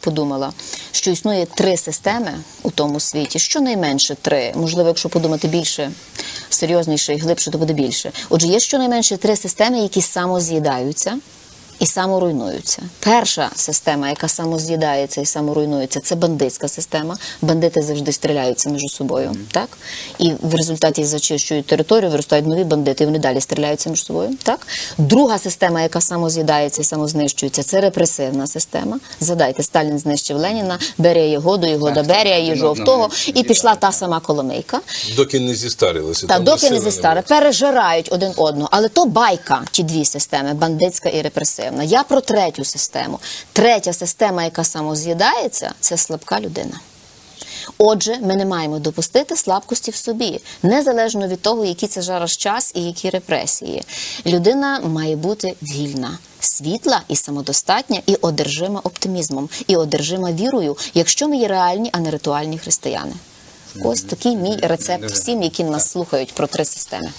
подумала, що існує три системи у тому світі, щонайменше три. Можливо, якщо подумати більше, серйозніше і глибше, то буде більше. Отже, є щонайменше три системи, які самоз'їдаються. І саморуйнуються. Перша система, яка самоз'їдається і саморуйнується, це бандитська система. Бандити завжди стріляються між собою, так і в результаті зачищують територію, виростають нові бандити, і вони далі стріляються між собою. Так друга система, яка самоз'їдається і самознищується, це репресивна система. Згадайте, Сталін знищив Леніна, Берія Єгоду, Єгода Берія, і Ну, жовтого, і пішла та сама Коломийка. Доки не зістарилися. Та доки не застаре, пережирають один одного. Але то байка, ті дві системи, бандитська і репресивна. Я про третю систему. Третя система, яка самоз'їдається, це слабка людина. Отже, ми не маємо допустити слабкості в собі, незалежно від того, який це зараз час і які репресії. Людина має бути вільна, світла і самодостатня, і одержима оптимізмом, і одержима вірою, якщо ми є реальні, а не ритуальні християни. Ось такий мій рецепт всім, які нас слухають про три системи.